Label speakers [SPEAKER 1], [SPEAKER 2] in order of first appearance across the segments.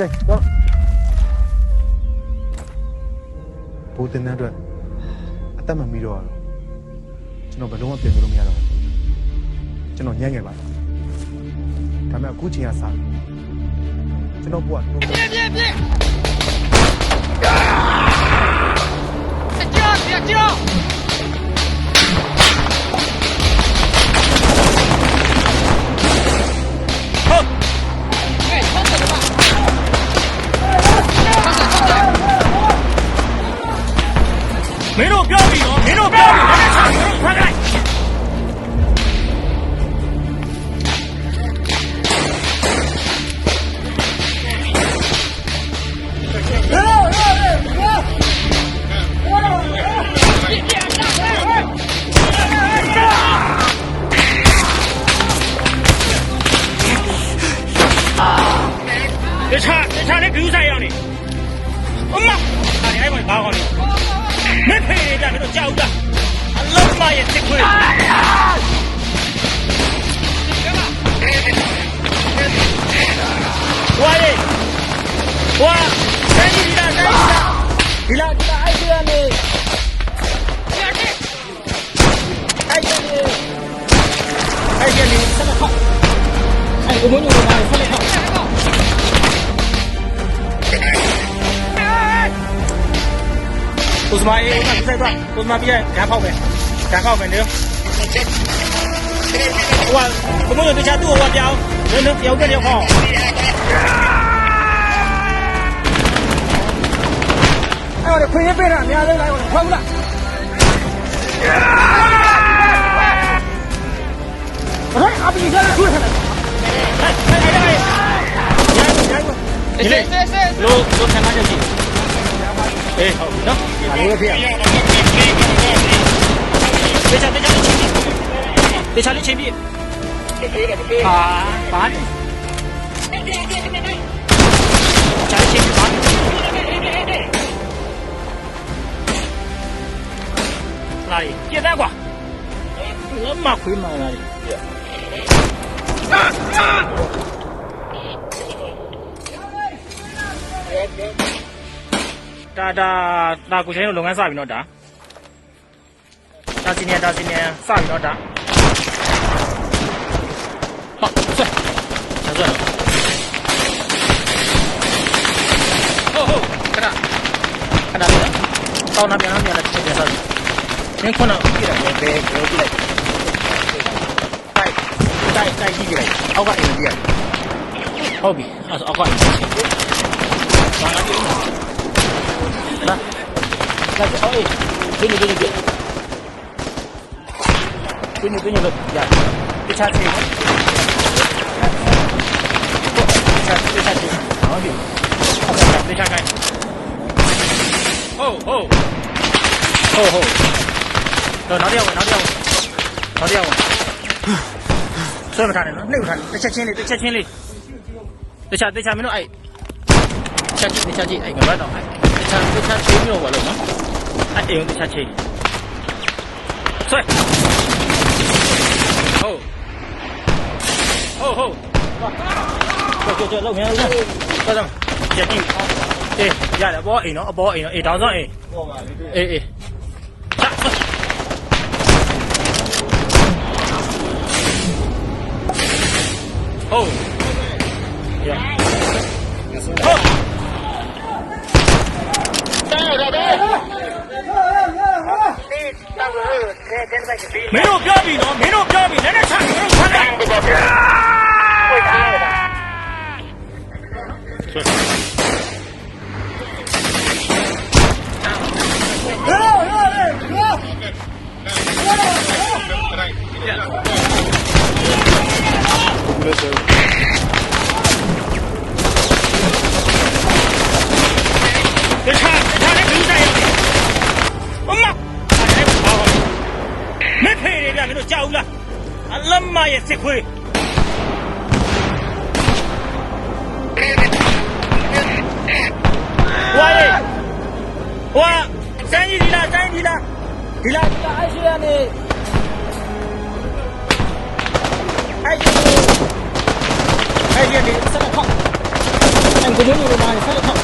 [SPEAKER 1] ကဲတော့ဘူတင်တဲ့အတွက်အသက်မမီတော့ဘူးကျွန်တော်ဘယ်လုံးမှပြင်လို့မရတော့ဘူးကျွန်တော်ညံ့ငယ်ပါတယ်ဒါပေမဲ့အခုချိန်ကစားကျွန်တော်ဘုရား
[SPEAKER 2] လုံးပြပြပြစကြောပြကြော
[SPEAKER 3] မင်းတို့ပြောပြီနော်မင်းတို့ပြောပြီလက်နဲ့ အဲ့ဒီဘုံညိုလာဆက်လက်ဖောက်ကိုစမအေးဦးကဆက်သွားကိုစမပြည့်ဓာတ်ဖောက်ပဲဓာတ်ဖောက်ပဲနေဟိုကဘုံညိုတခြားသူ့ဟိုကပြောင်းနည်းနည်းပြောင်းကြတယ်ဟောအဲ့ဒါခွေးပေးတာအများဆုံးလိုက်တော့ဖောက်လားအဲ့အပလီကလည်းထွေးထား 你来，罗罗开他就行。哎，好，行，打一个屁啊！等下，等下，你钱币，等下你钱币，啊，八你。加一千米八。哪里？电弹挂。那么亏吗？哪里？啊啊！ ဒါဒါဒါကိုချင်းတို့လုပ်ငန်းစပြီနော်ဒါဒါစီနီယာဒါစီနီယာစပြီနော်ဒါဟုတ်ဆွဲဆွဲဆွဲဟုတ်ဟုတ်ခဏခဏလေးတောင်းနာပြန်လာပြန်လာချက်ပြန်စားသင်ခုနပြရတယ်ဘယ်ဘယ်ပြလိုက်တိုက်တိုက်တိုက်ကြည့်ကြလိုက်အောက်ကအိမ်ကြည့်ရဟုတ်ပြီအဲ့အောက်ကအိမ် ဘာလာကြည့်လာလာကြအော်ဒီနေ့ဒီနေ့ဒီနေ့ဒီနေ့လို့ရတခြားသေးနော်တခြားတခြားသေးဟုတ်ပြီတခြားကိုင်းဟုတ်ဟုတ်ဟုတ်ဟုတ်တော့နောက်တစ်ယောက်နောက်တစ်ယောက်နော ချက်ချင်းလေးတစ်ချက်ချင်းလေးတခြားတခြားမင်းတို့အဲ့ချက်ကြည့်ချက်ကြည့်အဲ့ငါတော့အဲ့တခြားတခြားချင်းမျိုးပါလို့နော်အဲ့အိမ်တခြားချင်းဆွဲဟုတ်ဟုတ်ဟုတ်ကြောက်ကြောက်လောက်မြန်လောက်သွားတော့ချက်ကြည့်အေးရတယ်အပေါ်အိမ်နော်အပေါ်အိမ်နော်အေးတောင်းဆောင်အိမ်ပေါ်ပါလေအေးအေးချက်ဆွဲဟုတ် မင်းတို့ပြောပြီနော်မင်းတို့ မရဲ့စစ်ခွေးဝါရေဝါစမ်းကြီးဒီလားစမ်းကြီးလားဒီလားဒီလားအဲ့ရှိရနေအဲ့ရှိနေအဲ့ရှိနေစက်ခေါက်အဲ့ကိုမျိုးမျိုးမှာဆက်လက်ထောက်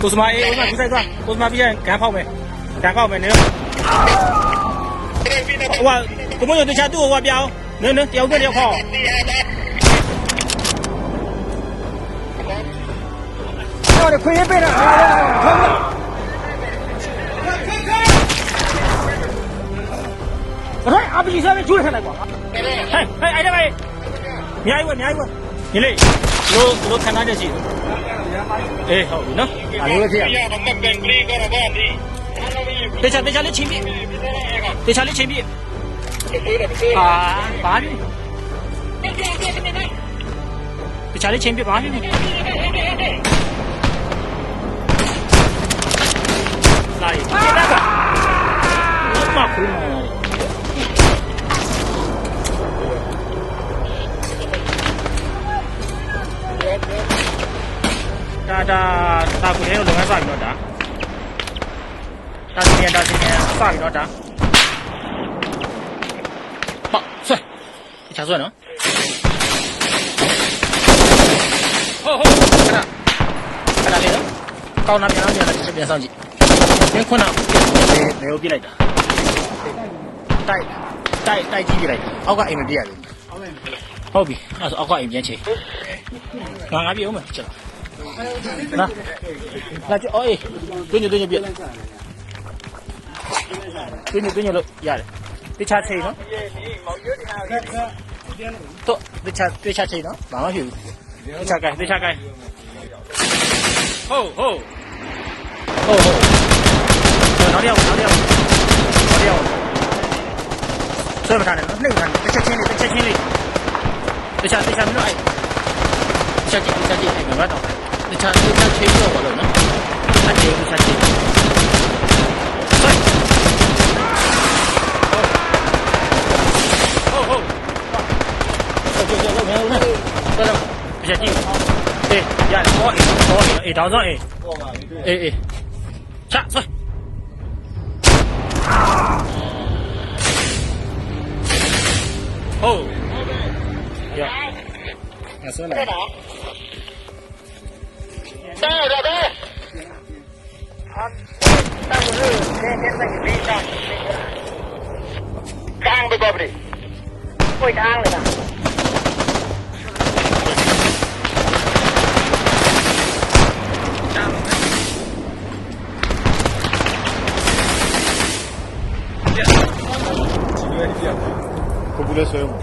[SPEAKER 3] ကိုစမအေးဦးမကူဆိုင်သွားကိုစမပြီးရင်ဂန်ဖောက်မယ် ဂန်ဖောက်မယ်နင်ဟိုကကိုမျိုးတခြားသူ့ဟိုကပြောင်းနင်နင်တယောက်တည်းတယောက်ဖောက်ဟောခွေးပေးတာထောက်ဘယ်အပီစားပဲကျွေးထားလိုက်ကွာဟဲ့ဟဲ့အဲ့ဒါပဲအများကြီးပဲအများကြီးပဲညီလေးလိုလိုခံထားချက်ရှိအေးဟုတ်ပြီနော်အားလေးပဲဖြစ်ရတေ ချာတေချာလေးချင်းပြတေချာလေးချင်းပြဟာဘာပြီတေချာလေးချင်းပြဘာပြီ စပြီနော်ဒါဟောဆွဲချဆွဲနော်ဟောဟောခဏခဏလေးနော်ကောင်းတာပြန်အောင်ပြန်လိုက်ချက်ပြန်ဆောင်ကြည့်ရင်းခွန်းအောင်လေကိုပြလိုက်တာတိုက်တိုက်တိုက်ကြည့်ပြလိုက်အောက်ကအိမ်မပြရဘူးဟုတ်ပြီအဲ့ဆိုအောက်ကအိမ်ပြန်ချိန်ငါငါပြေအောင်မယ်ချက်လာလာကြည့်အေးတွင်းတွင်းပြ tôi nhiều tôi nhiều lụ, dạ đấy. Tuyên chặt thì nó. Tốt, tuyên chặt tuyên chặt thì nó, bảo nó hiểu. Tuyên chặt cây, tuyên chặt cây, Ho ho. Ho ho. Nó đeo, nó đeo. Nó đeo. Chơi một thằng này, nó nâng thằng, tuyên chặt trên đi, chặt trên đi. Tuyên chặt, tuyên chặt nó lại. Tuyên chặt chị, tuyên chặt chị, mình bắt đầu. Tuyên chặt, tuyên chặt trên rồi, rồi nó. Chặt chị, tuyên chặt chị. တော်တခြားချိန်အေးရတယ်ဟောအေးဟောအေးအေးတောင်းစောအေးအေးအေးချဆွဲဟုတ်ရငါဆွဲလိုက်
[SPEAKER 2] Đây rồi đây. Càng bị bập đi. Ôi đang rồi nè.
[SPEAKER 1] orgulhoso eu.